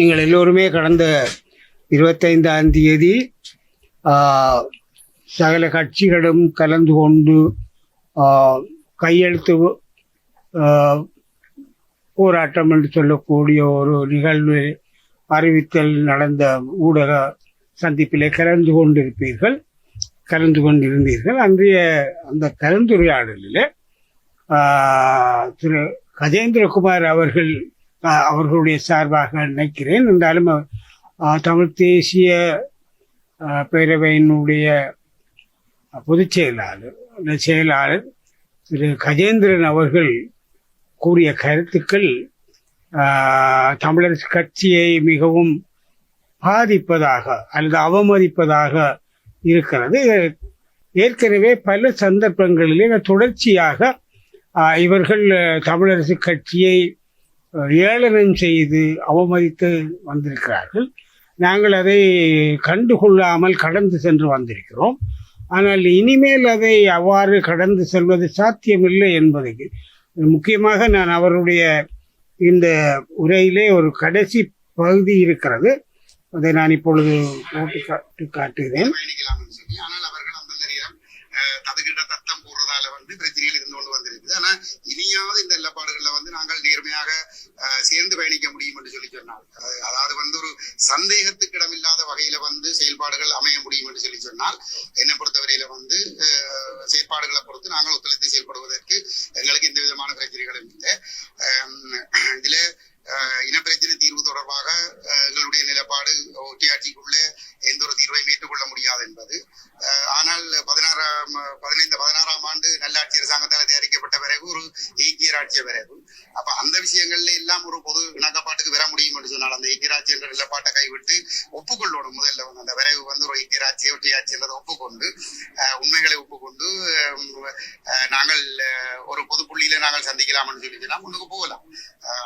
நீங்கள் எல்லோருமே கடந்த இருபத்தைந்தாம் தேதி சகல கட்சிகளும் கலந்து கொண்டு கையெழுத்து போராட்டம் என்று சொல்லக்கூடிய ஒரு நிகழ்வு அறிவித்தல் நடந்த ஊடக சந்திப்பிலே கலந்து கொண்டிருப்பீர்கள் கலந்து கொண்டிருந்தீர்கள். அன்றைய அந்த கலந்துரையாடலில் திரு கஜேந்திரகுமார் அவர்கள் அவர்களுடைய சார்பாக நினைக்கிறேன். என்றாலும் தமிழ் தேசிய பேரவையினுடைய பொதுச் செயலாளர் செயலாளர் திரு கஜேந்திரன் அவர்கள் கூறிய கருத்துக்கள் தமிழர் தமிழரசு கட்சியை மிகவும் பாதிப்பதாக அல்லது அவமதிப்பதாக இருக்கிறது. ஏற்கனவே பல சந்தர்ப்பங்களிலே தொடர்ச்சியாக இவர்கள் தமிழரசு கட்சியை ஏளனம் செய்து அவமதித்து வந்திருக்கிறார்கள். நாங்கள் அதை கண்டுகொள்ளாமல் கடந்து சென்று வந்திருக்கிறோம். ஆனால் இனிமேல் அதை அவ்வாறு கடந்து செல்வது சாத்தியமில்லை என்பதுக்கு முக்கியமாக நான் அவருடைய இந்த உரையிலே ஒரு கடைசி பகுதி இருக்கிறது. அதை நான் இப்பொழுது போட்டு காட்டு காட்டுகிறேன். தத்தம் போடுறதால வந்து இருந்து கொண்டு ஆனா இனியாவது இந்த நிலப்பாடுகள்ல வந்து நாங்கள் நேர்மையாக சேர்ந்து பயணிக்க முடியும் என்று சொல்லி சொன்னார் அதாவது- வந்து ஒரு சந்தேகத்துக்கு இடமில்லாத வகையில வந்து செயல்பாடுகள் அமைய முடியும் என்று சொல்லி சொன்னால் என்னை பொறுத்தவரையில வந்து செயற்பாடுகளை பொறுத்து நாங்கள் ஒத்துழைத்து செயல்படுவதற்கு எங்களுக்கு எந்த விதமான பிரச்சனைகளும் இல்லை. இதுல இனப்பிரச்சனை தீர்வு தொடர்பாக எங்களுடைய நிலப்பாடு ஒட்டியாட்சிக்குள்ள எந்த ஒரு தீர்வையும் ஏற்றுக்கொள்ள முடியாது என்பது. ஆனால் பதினாறாம் பதினைந்து பதினாறாம் ஆண்டு நல்லாட்சி அரசாங்கத்தால் தயாரிக்க ஐக்கியராட்சிய பிறகு அப்ப அந்த விஷயங்கள்ல எல்லாம் ஒரு பொது இணக்கப்பாட்டுக்கு வர முடியும் என்று சொன்னால் அந்த ஐக்கியராட்சி என்ற நிலப்பாட்டை கைவிட்டு ஒப்புக்கொள்ளணும். முதல்ல வந்து அந்த விரைவு வந்து ஒரு ஐக்கியராட்சி ஒட்டியாட்சி என்றதை ஒப்புக்கொண்டு உண்மைகளை ஒப்புக்கொண்டு நாங்கள் ஒரு பொது புள்ளியில நாங்கள் சந்திக்கலாம்னு என்று சொல்லி முன்னுக்கு போகலாம்.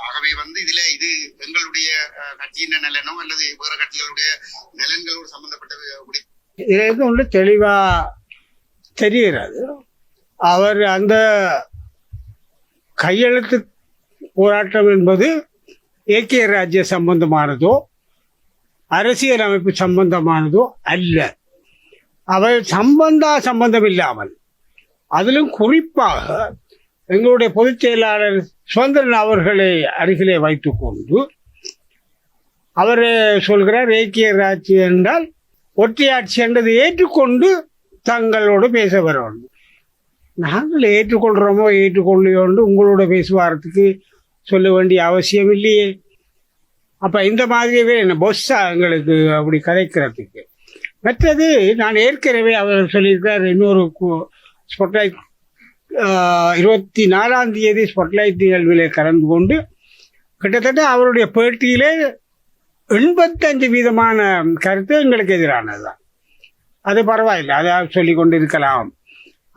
ஆகவே வந்து இதுல இது எங்களுடைய கட்சியின் நலனோ அல்லது வேற கட்சிகளுடைய நலன்களோடு சம்பந்தப்பட்ட வி- இதுல இருந்து ஒன்று தெளிவா தெரிகிறது அவர் அந்த கையெழுத்து போராட்டம் என்பது ஏக்கிய ராஜ்ய சம்பந்தமானதோ அரசியல் அமைப்பு சம்பந்தமானதோ அல்ல. அவை சம்பந்தா சம்பந்தம் இல்லாமல் அதிலும் குறிப்பாக எங்களுடைய பொதுச் செயலாளர் சுதந்திரன் அவர்களை அருகிலே வைத்துக்கொண்டு அவர் சொல்கிறார் ஏக்கிய ராட்சி என்றால் ஒற்றையாட்சி என்றதை ஏற்றுக்கொண்டு தங்களோடு பேச வரணும் நாங்கள் ஏற்றுக்கொள்கிறோமோ ஏற்றுக்கொள்ளையோண்டு உங்களோட பேசுவாரத்துக்கு சொல்ல வேண்டிய அவசியம் இல்லையே. அப்போ இந்த மாதிரியே என்ன பொஸ்ஸா எங்களுக்கு அப்படி கதைக்கிறதுக்கு மற்றது நான் ஏற்கனவே அவர் சொல்லியிருக்கார் இன்னொரு ஸ்பொட்லைட் இருபத்தி நாலாம் தேதி ஸ்பொட்லைட் நிகழ்விலே கலந்து கொண்டு கிட்டத்தட்ட அவருடைய பேட்டியிலே எண்பத்தஞ்சு வீதமான கருத்து எங்களுக்கு எதிரானதுதான். அது பரவாயில்லை அதை சொல்லி கொண்டு இருக்கலாம்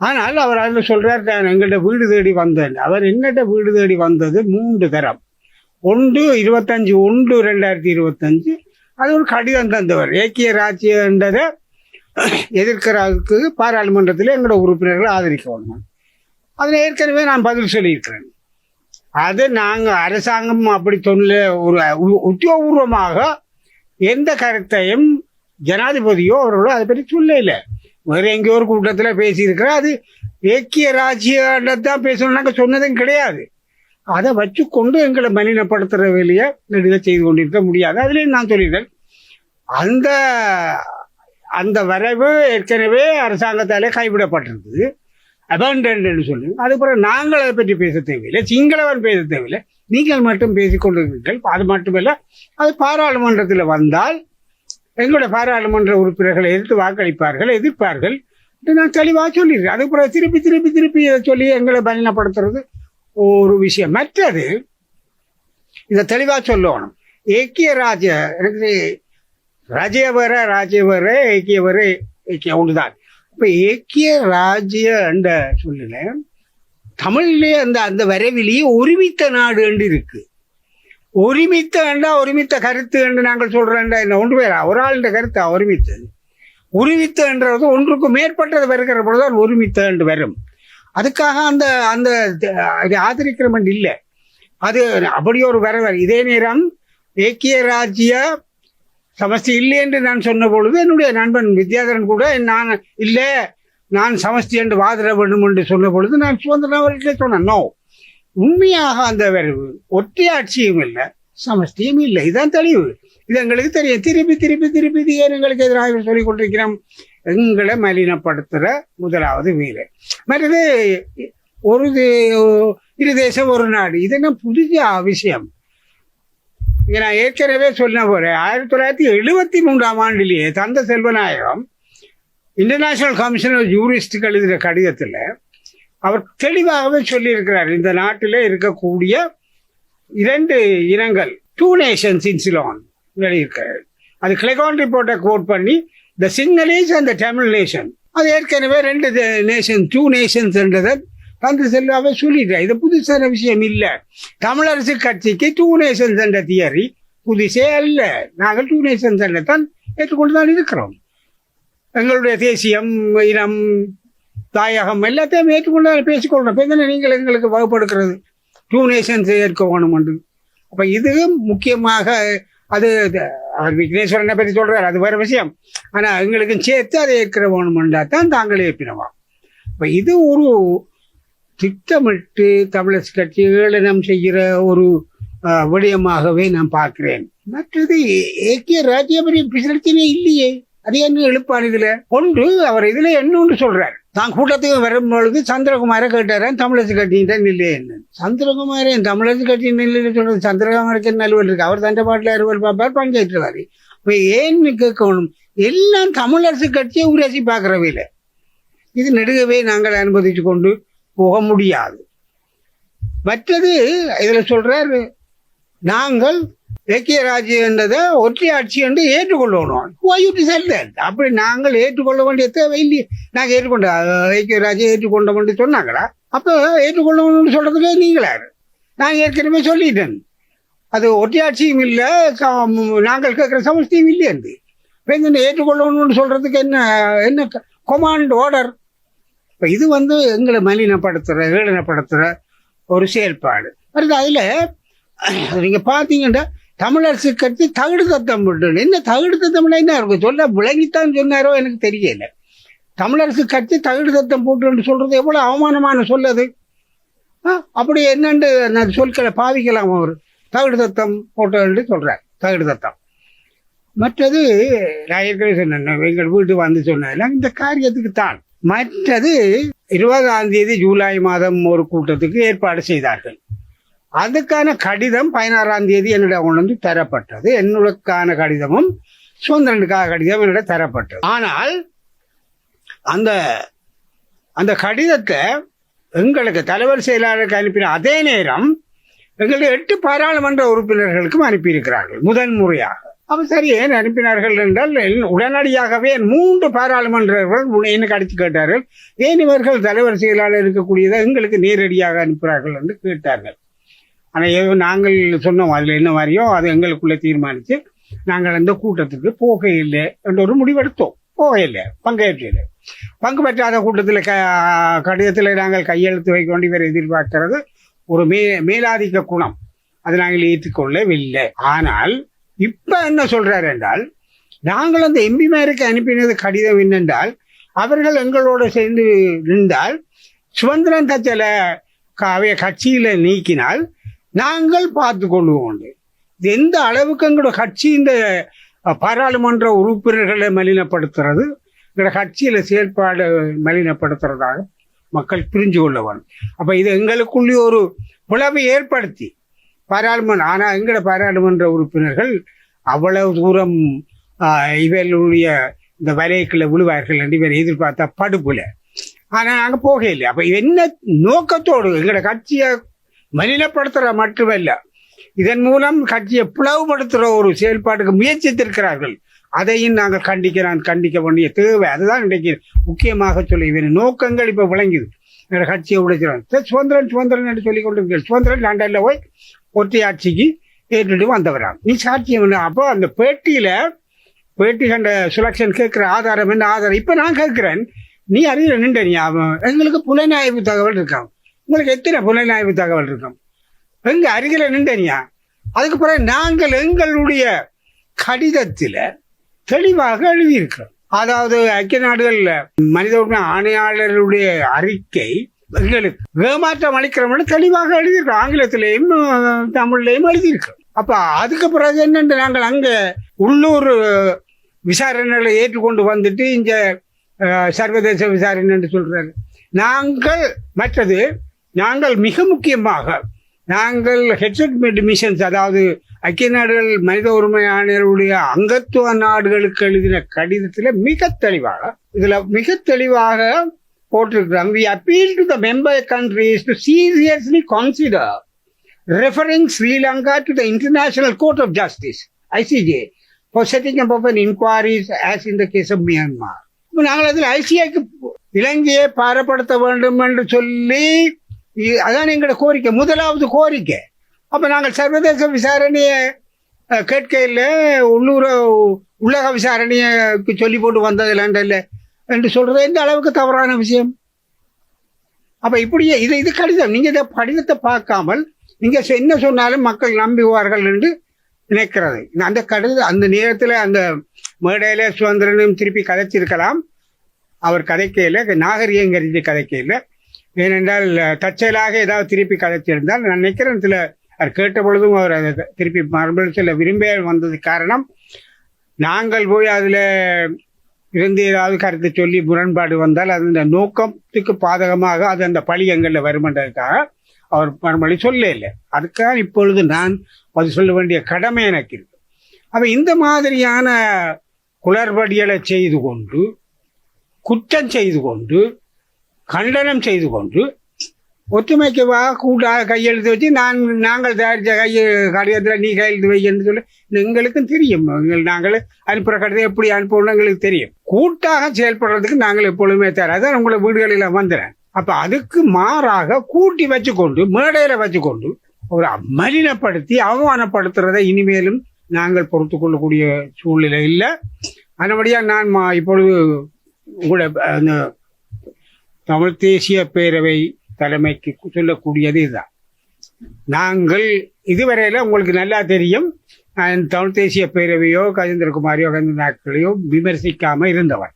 ஆனால் அவர் அதில் சொல்றார் நான் எங்கள்கிட்ட வீடு தேடி வந்தேன். அவர் எங்கிட்ட வீடு தேடி வந்தது மூன்று தரம் ஒன்று இருபத்தஞ்சு ஒன்று ரெண்டாயிரத்தி இருபத்தஞ்சு. அது ஒரு கடிதம் தந்தவர். ஏக்கிய ராஜ்யன்றதை எதிர்க்கிறதுக்கு பாராளுமன்றத்தில் எங்களோட உறுப்பினர்கள் ஆதரிக்கணும். அதில் ஏற்கனவே நான் பதில் சொல்லியிருக்கிறேன். அது நாங்கள் அரசாங்கம் அப்படி சொல்ல ஒரு உத்தியோகபூர்வமாக எந்த கருத்தையும் ஜனாதிபதியோ அவர்களோ அதை பற்றி சொல்லல. வேற எங்கேயோ ஒரு கூட்டத்தில் பேசியிருக்கிறோம் அது ஏக்கிய ராஜ்யத்தான் பேசணும் நாங்கள் சொன்னதும் கிடையாது. அதை வச்சு கொண்டு எங்களை மலினப்படுத்துகிற வேலையை நெடுக செய்து கொண்டிருக்க முடியாது. அதுலேயும் நான் சொல்லியிருக்கேன். அந்த அந்த வரைவு ஏற்கனவே அரசாங்கத்தாலே கைவிடப்பட்டிருந்தது. அபண்டன்ட் சொல்லி அதுக்கப்புறம் நாங்கள் அதை பற்றி பேச தேவையில்லை. சிங்களவன் பேச தேவையில்லை. நீங்கள் மட்டும் பேசிக்கொண்டிருக்கிறீர்கள். அது மட்டுமல்ல அது பாராளுமன்றத்தில் வந்தால் எங்களுடைய பாராளுமன்ற உறுப்பினர்களை எதிர்த்து வாக்களிப்பார்கள் எதிர்ப்பார்கள். நான் தெளிவாக சொல்லிடுறேன். அதுக்கப்புறம் திருப்பி திருப்பி திருப்பி இதை சொல்லி எங்களை பலனப்படுத்துறது ஒரு விஷயம். மற்றது இதை தெளிவாக சொல்லணும். ஏக்கிய ராஜ எனக்கு ராஜ்யவர ராஜ்யவர ஏக்கியவர ஏக்கிய ஒன்றுதான் இப்போ ஏக்கிய ராஜ்ய என்ற சொல்லல தமிழ்லேயே அந்த அந்த வரைவிலேயே ஒருமித்த நாடு என்று இருக்குது ஒருமித்த என்றா ஒருமித்த கருத்து என்று நாங்கள் சொல்றேன்டா என்ன? ஒன்று பேரா? ஒரு ஆளுடைய கருத்தா? ஒருமித்து. ஒருமித்த என்றது ஒன்றுக்கு மேற்பட்டது வருகிற பொழுதுதான் ஒருமித்த என்று வரும். அதுக்காக அந்த அந்த ஆதரிக்கிறமன் இல்லை. அது அப்படி ஒரு வரவர். இதே நேரம் ஏக்கிய ராஜ்ய சமஸ்தி இல்லை என்று நான் சொன்ன பொழுது என்னுடைய நண்பன் வித்யாதரன் கூட நான் இல்லை நான் சமஸ்தி என்று வாதிட வேண்டும் என்று சொன்ன பொழுது நான் சுதந்திரம் சொன்னேன் நோ உண்மையாக அந்த வரைவு ஒற்றையாட்சியும் இல்லை சமஷ்டியும் இல்லை. இதுதான் தெளிவு. இது எங்களுக்கு தெரியும். திருப்பி திருப்பி திருப்பி இது ஏன் எங்களுக்கு எதிராக சொல்லிக் கொண்டிருக்கிறோம்? எங்களை மலினப்படுத்துகிற முதலாவது வீரர். மற்றது ஒரு இரு தேசம் ஒரு நாடு. இது என்ன புதிய விஷயம்? இங்க நான் ஏற்கனவே சொன்ன போல ஆயிரத்தி தொள்ளாயிரத்தி எழுபத்தி மூன்றாம் ஆண்டிலேயே தந்த செல்வநாயகம் இன்டர்நேஷனல் கமிஷன் ஆஃப் யூரிஸ்டுக்கு எழுதுகிற கடிதத்தில் அவர் தெளிவாகவே சொல்லியிருக்கிறார். இந்த நாட்டில் இருக்கக்கூடிய இரண்டு இனங்கள் டூ நேஷன்ஸ் இன் சிலான் வெளியிருக்கிறார் அது கிளைகான் ரிப்போர்ட்டை கோட் பண்ணி the Sinhalese and the Tamil nation அது ஏற்கனவே ரெண்டு நேஷன் டூ நேஷன்ஸ் என்றதை தந்து செல்வாவே சொல்லிட்டார் இது புதுசான விஷயம் இல்லை. தமிழரசு கட்சிக்கு டூ நேஷன்ஸ் என்ற தியரி புதுசே அல்ல. நாங்கள் டூ நேஷன்ஸ் என்ற தான் ஏற்றுக்கொண்டு தான் இருக்கிறோம். எங்களுடைய தேசியம் இனம் தாயகம் எல்லாத்தையும் ஏற்றுக்கொண்டு தான் பேசிக்கொள்றோம். இப்போ தானே நீங்கள் எங்களுக்கு வகுப்படுக்கிறது டூ நேஷன்ஸ் ஏற்க வேணும் அப்போ இது முக்கியமாக அது அவர் விக்னேஸ்வரனை பற்றி சொல்கிறார் அது வேறு விஷயம். ஆனால் எங்களுக்கும் சேர்த்து அதை ஏற்கிற வேணுமென்றா தான் தாங்கள் ஏற்பினவா இப்போ இது ஒரு திட்டமிட்டு தமிழர் கட்சி ஏளனம் செய்கிற ஒரு விடயமாகவே நான் பார்க்கிறேன். மற்றது ஏகே ராஜ்யபரி பிரச்சனை இல்லையே. அது என்ன எழுப்பான் இதுல? ஒன்று அவர் இதுல என்ன சொல்கிறார் சொல்றார்? தான் கூட்டத்துக்கு வரும்பொழுது சந்திரகுமாரை கேட்டாரன் தமிழரசு கட்சியின் தான் சந்திரகுமாரன் தமிழரசு கட்சியின் இல்லை சொல்றது சந்திரகுமாருக்கு நல்வல் இருக்கு. அவர் தண்டை பாட்டில் அறுவல் பார்ப்பார் பங்கேற்றுவார். இப்போ ஏன்னு கேட்கணும்? எல்லாம் தமிழரசு கட்சியை உரசி பார்க்குறவையில் இல்லை. இது நெடுகவே நாங்கள் அனுமதித்து கொண்டு போக முடியாது. மற்றது இதில் சொல்கிறார் நாங்கள் ஐக்கிய ராஜ்யன்றதை என்றதை ஒற்றையாட்சி என்று ஏற்றுக்கொள்ளணும். Why you to அப்படி நாங்கள் ஏற்றுக்கொள்ள வேண்டிய தேவை இல்லையே. நாங்கள் ஏற்றுக்கொண்ட அஹ், ராஜ்யம் ஏற்றுக்கொண்டோம் என்று சொன்னாங்களா? அப்போ ஏற்றுக்கொள்ளணும்னு சொல்றதுக்கு நீங்களாரு நான் ஏற்கனவே சொல்லிட்டேன். அது ஒற்றையாட்சியும் இல்லை நாங்கள் கேட்குற சமஸ்தியும் இல்லை என்று. இந்த ஏற்றுக்கொள்ளணும்னு சொல்றதுக்கு என்ன என்ன கொமாண்ட் ஆர்டர் இப்போ இது வந்து எங்களை மலினப்படுத்துகிற ஏழனப்படுத்துகிற ஒரு செயல்பாடு. அடுத்து அதில் நீங்கள் பார்த்தீங்கன்னா தமிழரசு கட்சி தகுடு சத்தம் போட்டு என்ன தகுடு சத்தம்னா என்ன இருக்கும்? சொல்ல விளங்கித்தான் சொன்னாரோ எனக்கு தெரியல. தமிழரசு கட்சி தகுடு சத்தம் போட்டுன்னு சொல்றது எவ்வளோ அவமானமான சொல்லது ஆ, அப்படி என்னண்டு நான் சொற்களை பாவிக்கலாம் அவர். தகுடு சத்தம் போட்டோன்னு சொல்றார் தகுடு தத்தம் மற்றது நான் ஏற்கனவே சொன்னேன் எங்கள் வீட்டு வந்து சொன்னதெல்லாம் இந்த காரியத்துக்கு தான். மற்றது இருபதாம் தேதி ஜூலை மாதம் ஒரு கூட்டத்துக்கு ஏற்பாடு செய்தார்கள். அதுக்கான கடிதம் பதினாறாம் தேதி என்னிடம் கொண்டு வந்து தரப்பட்டது. என்னுக்கான கடிதமும் சுதந்திரனுக்கான கடிதம் என்னிடம் தரப்பட்டது. ஆனால் அந்த அந்த கடிதத்தை எங்களுக்கு தலைவர் செயலாளருக்கு அனுப்பின அதே நேரம் எங்களுக்கு எட்டு பாராளுமன்ற உறுப்பினர்களுக்கும் அனுப்பியிருக்கிறார்கள் முதன் முறையாக. சரி ஏன் அனுப்பினார்கள் என்றால் உடனடியாகவே மூன்று பாராளுமன்றர்கள் என்ன எனக்கு அடித்து கேட்டார்கள். ஏன் இவர்கள் தலைவர் செயலாளர் இருக்கக்கூடியதை எங்களுக்கு நேரடியாக அனுப்புகிறார்கள் என்று கேட்டார்கள். ஆனால் ஏதோ நாங்கள் சொன்னோம் அதில் என்ன மாதிரியோ அது எங்களுக்குள்ளே தீர்மானித்து நாங்கள் அந்த கூட்டத்துக்கு போக இல்லை என்ற ஒரு முடிவெடுத்தோம். போக இல்லை பங்கேற்றில்லை பங்கு பெற்றாத கூட்டத்தில் க கடிதத்தில் நாங்கள் கையெழுத்து வைக்க வேண்டி வேறு எதிர்பார்க்கிறது ஒரு மே மேலாதிக்க குணம். அதை நாங்கள் ஏற்றுக்கொள்ளவில்லை. ஆனால் இப்போ என்ன சொல்கிறார் என்றால் நாங்கள் அந்த எம்பிமாருக்கு அனுப்பினது கடிதம் என்னென்றால் அவர்கள் எங்களோடு சேர்ந்து நின்றால் சுதந்திரம் கட்சியில் அவைய கட்சியில் நீக்கினால் நாங்கள் பார்த்து கொள்வோம் இது எந்த அளவுக்கு எங்களோட கட்சி இந்த பாராளுமன்ற உறுப்பினர்களை மலினப்படுத்துறது எங்களோட கட்சியில செயற்பாடு மலினப்படுத்துறதாக மக்கள் புரிஞ்சு கொள்ள வேணும் அப்ப இது எங்களுக்குள்ளே ஒரு பிளவை ஏற்படுத்தி பாராளுமன்ற ஆனா எங்களோட பாராளுமன்ற உறுப்பினர்கள் அவ்வளவு தூரம் இவர்களுடைய இந்த வரைக்குள்ள விழுவார்கள் என்று இவர் எதிர்பார்த்த படுப்புல ஆனா நாங்க போகல அப்ப என்ன நோக்கத்தோடு எங்களோட கட்சியை மலினப்படுத்துற மட்டுமல்ல இதன் மூலம் கட்சியை பிளவுபடுத்துகிற ஒரு செயல்பாட்டுக்கு முயற்சித்திருக்கிறார்கள். அதையும் நாங்கள் கண்டிக்கிறான் கண்டிக்க வேண்டிய தேவை. அதுதான் இன்றைக்கு முக்கியமாக சொல்லி இவன் நோக்கங்கள் இப்போ விளங்குது. என்னோட கட்சியை உடைக்கிறான் சுதந்திரன் சுதந்திரன் என்று சொல்லிக் கொண்டிருக்கிறேன் சுதந்திரன் லண்டனில் போய் ஒற்றையாட்சிக்கு ஏற்றுட்டு வந்தவராம். நீ சாட்சியம் என்ன? அப்போ அந்த பேட்டியில் பேட்டி கண்ட சுலக்ஷன் கேட்குற ஆதாரம் என்ன? ஆதாரம். இப்போ நான் கேட்குறேன். நீ அறிவியல் நின்ற நீ அவன். எங்களுக்கு புலனாய்வு தகவல் இருக்காங்க உங்களுக்கு எத்தனை புலனாய்வு தகவல் இருக்கும்? எங்க அருகில நின்றனியா? அதுக்கு பிறகு நாங்கள் எங்களுடைய கடிதத்தில் தெளிவாக எழுதியிருக்கிறோம். அதாவது ஐக்கிய நாடுகள்ல மனித உரிமை ஆணையாளருடைய அறிக்கை எங்களுக்கு ஏமாற்றம் அளிக்கிறோம்னு தெளிவாக எழுதியிருக்கோம் ஆங்கிலத்திலையும் தமிழ்லையும் எழுதியிருக்கோம் அப்ப அதுக்கு பிறகு என்னென்று நாங்கள் அங்க உள்ளூர் விசாரணைகளை ஏற்றுக்கொண்டு வந்துட்டு இங்க சர்வதேச விசாரணை என்று சொல்றாரு. நாங்கள் மற்றது நாங்கள் மிக முக்கியமாக நாங்கள் ஹெட்செட் மிஷன்ஸ் அதாவது ஐக்கிய நாடுகள் மனித உரிமை ஆணையருடைய அங்கத்துவ நாடுகளுக்கு எழுதின கடிதத்தில் மிக தெளிவாக இதில் மிக தெளிவாக போட்டிருக்கிறாங்க we appeal to the member countries to seriously consider referring Sri Lanka to the international court of justice ICJ for setting up of an inquiries as in the case of Myanmar நாங்கள் அதில் ஐசிஐக்கு இலங்கையை பாரப்படுத்த வேண்டும் என்று சொல்லி அதான் எங்களோட கோரிக்கை. முதலாவது கோரிக்கை. அப்போ நாங்கள் சர்வதேச விசாரணையை கேட்கையில் உள்ளூர உலக விசாரணையை சொல்லி போட்டு வந்தது லண்டன்ல என்று சொல்கிறது எந்த அளவுக்கு தவறான விஷயம்? அப்போ இப்படியே இது இது கடிதம். நீங்கள் இதை கடிதத்தை பார்க்காமல் நீங்கள் என்ன சொன்னாலும் மக்கள் நம்புவார்கள் என்று நினைக்கிறது. அந்த கடிதம் அந்த நேரத்தில் அந்த மேடையில் சுதந்திரனும் திருப்பி கதைச்சிருக்கலாம். அவர் கதைக்கையில் நாகரிகங்கிறது கருதி கதைக்கையில். ஏனென்றால் தற்செயலாக ஏதாவது திருப்பி கதைச்சிருந்தால் நான் நினைக்கிறேன் சில அவர் கேட்ட பொழுதும் அவர் அதை திருப்பி மறுபடியும் சில விரும்பிய வந்தது காரணம் நாங்கள் போய் அதில் இருந்து ஏதாவது கருத்தை சொல்லி முரண்பாடு வந்தால் அது அந்த நோக்கத்துக்கு பாதகமாக அது அந்த பழி எங்களில் வருமென்றதுக்காக அவர் மறுமொழி சொல்ல இல்லை. அதுக்காக இப்பொழுது நான் அது சொல்ல வேண்டிய கடமை எனக்கு இருக்கு. அப்போ இந்த மாதிரியான குளறுபடிகளை செய்து கொண்டு குற்றம் செய்து கொண்டு கண்டனம் செய்து கொண்டு ஒத்துமைக்கு வா கூட்டாக கையெழுத்து வச்சு நான் நாங்கள் தயாரித்த கைய கடிதத்தில் நீ கையெழுத்து வைக்கன்னு சொல்லி எங்களுக்கும் தெரியும். எங்கள் நாங்கள் அனுப்புகிற கடிதம் எப்படி அனுப்பணும் எங்களுக்கு தெரியும். கூட்டாக செயல்படுறதுக்கு நாங்கள் எப்பொழுதுமே தயார். அதான் உங்களை வீடுகளில் வந்துடுறேன் அப்போ அதுக்கு மாறாக கூட்டி வச்சுக்கொண்டு மேடையில் வச்சுக்கொண்டு ஒரு மலினப்படுத்தி அவமானப்படுத்துறதை இனிமேலும் நாங்கள் பொறுத்து கொள்ளக்கூடிய சூழ்நிலை இல்லை. அதனபடியாக நான் மா- இப்பொழுது உங்களை அந்த தமிழ் தேசிய பேரவை தலைமைக்கு சொல்லக்கூடியது இதுதான். நாங்கள் இதுவரையில் உங்களுக்கு நல்லா தெரியும். நான் தமிழ் தேசிய பேரவையோ கஜேந்திரகுமாரியோ கஜேந்திர நாட்களையோ இருந்தவர்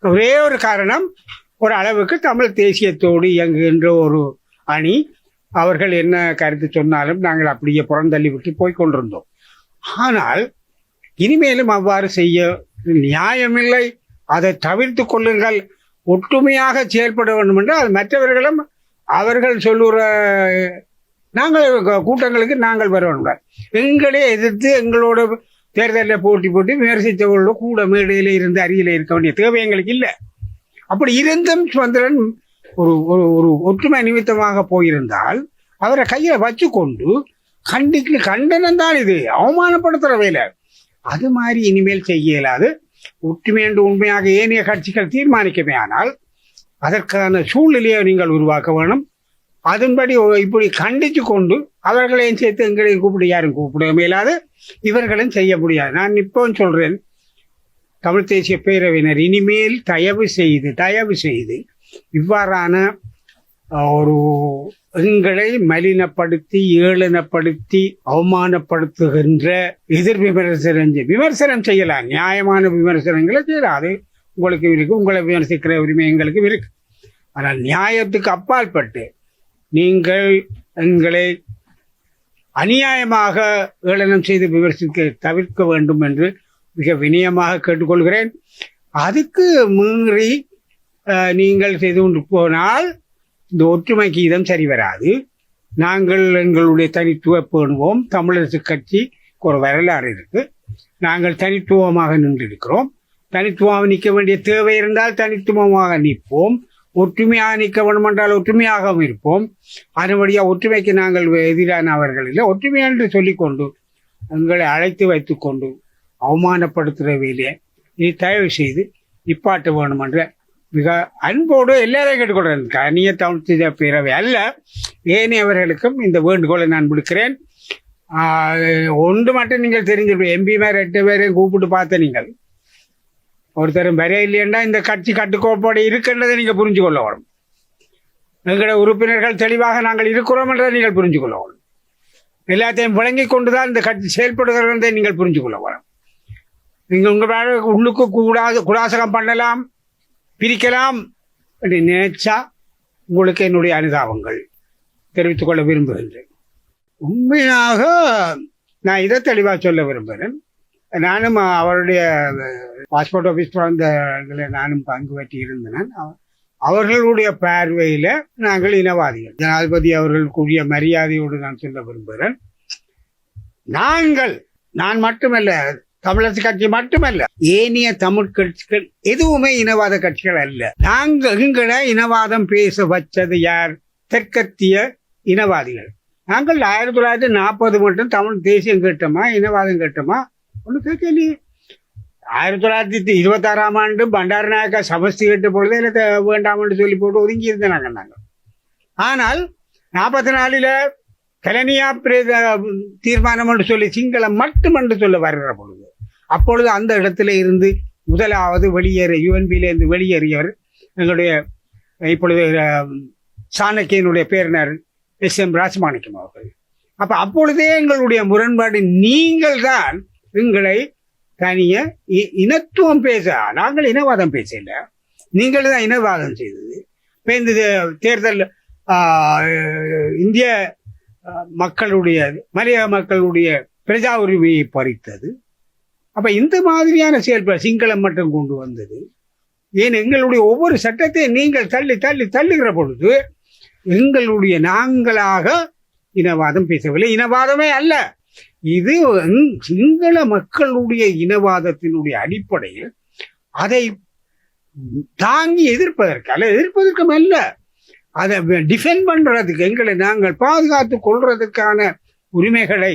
ஒரே ஒரு காரணம் ஒரு அளவுக்கு தமிழ் தேசியத்தோடு இயங்குகின்ற ஒரு அணி அவர்கள் என்ன கருத்து சொன்னாலும் நாங்கள் அப்படியே புறந்தள்ளி விட்டு போய் கொண்டிருந்தோம். ஆனால் இனிமேலும் அவ்வாறு செய்ய நியாயமில்லை. அதை தவிர்த்து கொள்ளுங்கள். ஒற்றுமையாக செயல்பட வேண்டும் என்று அது மற்றவர்களும் அவர்கள் சொல்லுற நாங்கள் கூட்டங்களுக்கு நாங்கள் வர வேண்டும். எங்களே எதிர்த்து எங்களோட தேர்தலில் போட்டி போட்டு விமர்சித்தவர்களோட கூட மேடையில் இருந்து அருகில் இருக்க வேண்டிய தேவை எங்களுக்கு இல்லை. அப்படி இருந்தும் சுதந்திரன் ஒரு ஒரு ஒரு ஒற்றுமை நிமித்தமாக போயிருந்தால் அவரை கையில் வச்சு கொண்டு கண்டிக்கு கண்டனம் தான் இது. அவமானப்படுத்துகிற வேலை. அது மாதிரி இனிமேல் செய்ய இயலாது. ஒற்றுமை என்று உண்மையாக ஏனைய கட்சிகள் தீர்மானிக்கவே ஆனால் அதற்கான சூழ்நிலையை நீங்கள் உருவாக்க வேணும். அதன்படி இப்படி கண்டித்து கொண்டு அவர்களையும் சேர்த்து எங்களையும் கூப்பிட யாரும் கூப்பிட இயலாது. இவர்களும் செய்ய முடியாது. நான் இப்பவும் சொல்றேன் தமிழ் தேசிய பேரவையினர் இனிமேல் தயவு செய்து தயவு செய்து இவ்வாறான ஒரு எங்களை மலினப்படுத்தி ஏளனப்படுத்தி அவமானப்படுத்துகின்ற எதிர் விமர்சனம் விமர்சனம் செய்யலாம். நியாயமான விமர்சனங்களை செய்யலாம். அது உங்களுக்கு இருக்கு. உங்களை விமர்சிக்கிற உரிமை எங்களுக்கு இருக்கு. ஆனால் நியாயத்துக்கு அப்பாற்பட்டு நீங்கள் எங்களை அநியாயமாக ஏளனம் செய்து விமர்சிக்க தவிர்க்க வேண்டும் என்று மிக வினயமாக கேட்டுக்கொள்கிறேன். அதுக்கு மீறி நீங்கள் செய்து கொண்டு போனால் இந்த ஒற்றுமை கீதம் சரி வராது. நாங்கள் எங்களுடைய தனித்துவ பேணுவோம். தமிழரசு கட்சி ஒரு வரலாறு இருக்கு. நாங்கள் தனித்துவமாக நின்றிருக்கிறோம். தனித்துவமாக நிற்க வேண்டிய தேவை இருந்தால் தனித்துவமாக நிற்போம். ஒற்றுமையாக நிற்க வேண்டும் என்றால் ஒற்றுமையாகவும் இருப்போம். அதன்படியாக ஒற்றுமைக்கு நாங்கள் எதிரானவர்கள் இல்லை. ஒற்றுமை என்று சொல்லிக்கொண்டு எங்களை அழைத்து வைத்துக்கொண்டு அவமானப்படுத்துகிற வேலையை நீ தயவு செய்து நிப்பாட்ட வேண்டும் என்ற மிக அன்போடு எல்லாரையும் கேட்டுக்கொள்கிறேன். கனிய தமிழ் தேசிய பேரவை அல்ல ஏனையவர்களுக்கும் இந்த வேண்டுகோளை நான் விடுக்கிறேன். ஒன்று மட்டும் நீங்கள் தெரிஞ்சிருப்பீங்க. எம்பிமார் எட்டு பேரையும் கூப்பிட்டு பார்த்த நீங்கள். ஒருத்தரும் வரைய இல்லையண்டா இந்த கட்சி கட்டுக்கோப்போடு இருக்கின்றதை நீங்கள் புரிஞ்சு கொள்ள வேணும் எங்களுடைய உறுப்பினர்கள் தெளிவாக நாங்கள் இருக்கிறோம் என்றதை நீங்கள் புரிஞ்சு கொள்ள வேணும் எல்லாத்தையும் விளங்கி கொண்டுதான் இந்த கட்சி செயல்படுகிறதை என்பதை நீங்கள் புரிஞ்சு கொள்ள வேணும் நீங்கள் உங்கள் உள்ளுக்கு கூடாது குடாசகம் பண்ணலாம். பிரிக்கலாம் என்று நினைச்சா உங்களுக்கு என்னுடைய அனுதாபங்கள். தெரிவித்துக் கொள்ள விரும்புகின்றேன். உண்மையாக நான் இதை தெளிவாக சொல்ல விரும்புகிறேன். நானும் அவருடைய பாஸ்போர்ட் ஆஃபீஸ் பிறந்த நானும் பங்கு பற்றி இருந்தேன். அவ- அவர்களுடைய பார்வையில் நாங்கள் இனவாதிகள். ஜனாதிபதி அவர்கள் கூடிய மரியாதையோடு நான் சொல்ல விரும்புகிறேன். நாங்கள் நான் மட்டுமல்ல தமிழரசு கட்சி மட்டுமல்ல ஏனைய தமிழ் கட்சிகள் எதுவுமே இனவாத கட்சிகள் அல்ல. நாங்கள் எங்களை இனவாதம் பேச வச்சது யார்? தெற்கத்திய இனவாதிகள். நாங்கள் ஆயிரத்தி தொள்ளாயிரத்தி நாற்பது மட்டும் தமிழ் தேசியம் கேட்டோமா இனவாதம் கேட்டோமா? ஒன்று கேட்கலையே ஆயிரத்தி தொள்ளாயிரத்தி இருபத்தாறாம் ஆண்டு பண்டாரநாயக்கா சமஸ்தி கேட்ட பொழுது இல்லை வேண்டாம் என்று சொல்லி போட்டு ஒதுங்கி இருந்தாங்க நாங்கள். ஆனால் நாற்பத்தி நாலில் கலனியா பிரேத தீர்மானம் என்று சொல்லி சிங்களம் மட்டும் என்று சொல்ல வருகிற பொழுது அப்பொழுது அந்த இடத்துல இருந்து முதலாவது வெளியேற யுஎன்பியிலிருந்து வெளியேறியவர் எங்களுடைய இப்பொழுது சாணக்கியனுடைய பேரினர் எஸ். எம். ராஜமாணிக்கம் அவர்கள். அப்போ அப்பொழுதே எங்களுடைய முரண்பாடு நீங்கள் தான் எங்களை தனிய இ- இனத்துவம் பேச நாங்கள் இனவாதம் பேசல. நீங்கள் தான் இனவாதம் செய்தது. இப்போ இந்த தேர்தல் இந்திய மக்களுடைய மலையாள மக்களுடைய பிரஜா உரிமையை பறித்தது. அப்போ இந்த மாதிரியான செயல்பாடு சிங்களம் மட்டும் கொண்டு வந்தது. ஏன் எங்களுடைய ஒவ்வொரு சட்டத்தையும் நீங்கள் தள்ளி தள்ளி தள்ளுகிற பொழுது எங்களுடைய நாங்களாக இனவாதம் பேசவில்லை. இனவாதமே அல்ல. இது சிங்கள மக்களுடைய இனவாதத்தினுடைய அடிப்படையில் அதை தாங்கி எதிர்ப்பதற்கு அல்ல எதிர்ப்பதற்கும் அல்ல அதை டிஃபெண்ட் பண்றதுக்கு எங்களை நாங்கள் பாதுகாத்து கொள்றதுக்கான உரிமைகளை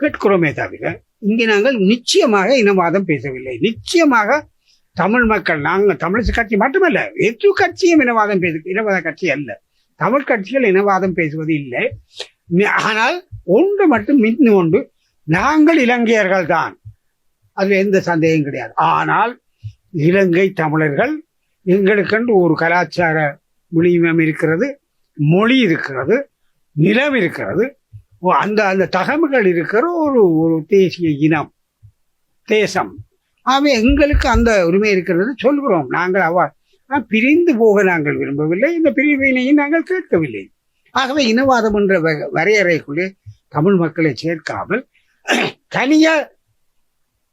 கேட்கிறோமே தவிர இங்கே நாங்கள் நிச்சயமாக இனவாதம் பேசவில்லை. நிச்சயமாக தமிழ் மக்கள் நாங்கள் தமிழ் கட்சி மட்டுமல்ல எது கட்சியும் இனவாதம் பேசு இனவாத கட்சி அல்ல. தமிழ் கட்சிகள் இனவாதம் பேசுவது இல்லை. ஆனால் ஒன்று மட்டும் மின்னு ஒன்று நாங்கள் இலங்கையர்கள் தான். அதில் எந்த சந்தேகம் கிடையாது. ஆனால் இலங்கை தமிழர்கள் எங்களுக்கென்று ஒரு கலாச்சார மொழியும் இருக்கிறது மொழி இருக்கிறது நிலம் இருக்கிறது அந்த அந்த தகமைகள் இருக்கிற ஒரு ஒரு தேசிய இனம் தேசம். ஆகவே எங்களுக்கு அந்த உரிமை இருக்கிறது சொல்கிறோம். நாங்கள் அவ்வா பிரிந்து போக நாங்கள் விரும்பவில்லை. இந்த பிரிவினையும் நாங்கள் கேட்கவில்லை. ஆகவே இனவாதம் என்ற வ- வரையறைக்குள்ளே தமிழ் மக்களை சேர்க்காமல் தனியார்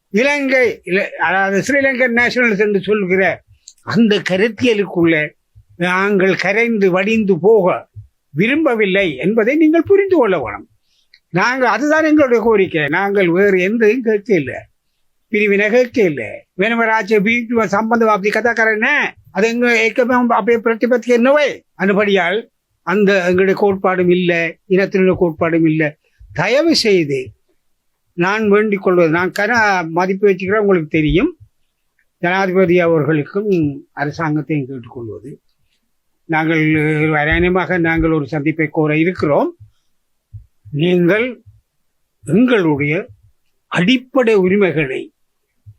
இலங்கை இல- அதாவது ஸ்ரீலங்கன் நேஷனல்ஸ் என்று சொல்கிற அந்த கருத்தியலுக்குள்ளே நாங்கள் கரைந்து வடிந்து போக விரும்பவில்லை என்பதை நீங்கள் புரிந்து கொள்ள வேணும். நாங்கள் அதுதான் எங்களுடைய கோரிக்கை. நாங்கள் வேறு எந்தையும் கேட்க இல்லை. பிரிவினை கேட்க இல்லை. வேணுமராஜ வீட்டு சம்பந்தம் அப்படி கதாக்காரனே அது எங்க ஏற்கனவே அப்படியே பிரதிபத்திக்க என்னவே? அனுபடியால் அந்த எங்களுடைய கோட்பாடும் இல்லை இனத்தினுடைய கோட்பாடும் இல்லை. தயவு செய்து நான் வேண்டிக் கொள்வது நான் கன மதிப்பு வச்சுக்கிறேன் உங்களுக்கு தெரியும். ஜனாதிபதி அவர்களுக்கும் அரசாங்கத்தையும் கேட்டுக்கொள்வது நாங்கள் அநேகமாக நாங்கள் ஒரு சந்திப்பை கோர இருக்கிறோம். நீங்கள் எங்களுடைய அடிப்படை உரிமைகளை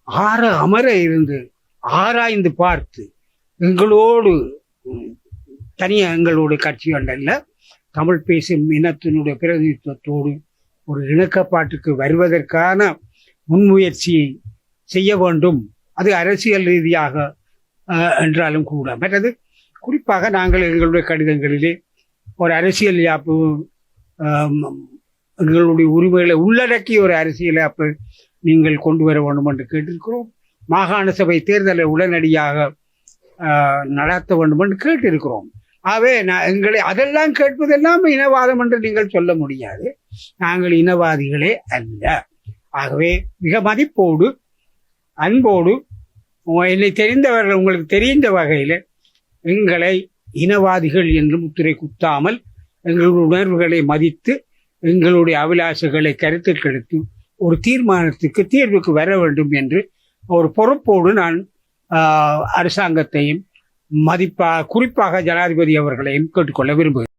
ஆற அமர இருந்து ஆராய்ந்து பார்த்து எங்களோடு தனியாக எங்களுடைய கட்சி அல்ல தமிழ் பேசும் இனத்தினுடைய பிரதிநிதித்துவத்தோடு ஒரு இணக்கப்பாட்டுக்கு வருவதற்கான முன்முயற்சியை செய்ய வேண்டும். அது அரசியல் ரீதியாக என்றாலும் கூட. மற்றது குறிப்பாக நாங்கள் எங்களுடைய கடிதங்களிலே ஒரு அரசியல் யாப்பு எங்களுடைய உரிமைகளை உள்ளடக்கிய ஒரு அரசியலை அப்போ நீங்கள் கொண்டு வர வேண்டும் என்று கேட்டிருக்கிறோம். மாகாண சபை தேர்தலை உடனடியாக நடத்த வேண்டும் என்று கேட்டிருக்கிறோம். ஆகவே நான் எங்களை அதெல்லாம் கேட்பதெல்லாம் இனவாதம் என்று நீங்கள் சொல்ல முடியாது. நாங்கள் இனவாதிகளே அல்ல. ஆகவே மிக மதிப்போடு அன்போடு என்னை தெரிந்தவர்கள் உங்களுக்கு தெரிந்த வகையில் எங்களை இனவாதிகள் என்று முத்திரை குத்தாமல் எங்களுடைய உணர்வுகளை மதித்து எங்களுடைய அபிலாஷைகளை கருத்தில் கெடுத்து ஒரு தீர்மானத்துக்கு தீர்வுக்கு வர வேண்டும் என்று ஒரு பொறுப்போடு நான் அரசாங்கத்தையும் மதிப்பா குறிப்பாக ஜனாதிபதி அவர்களையும் கேட்டுக்கொள்ள விரும்புகிறேன்.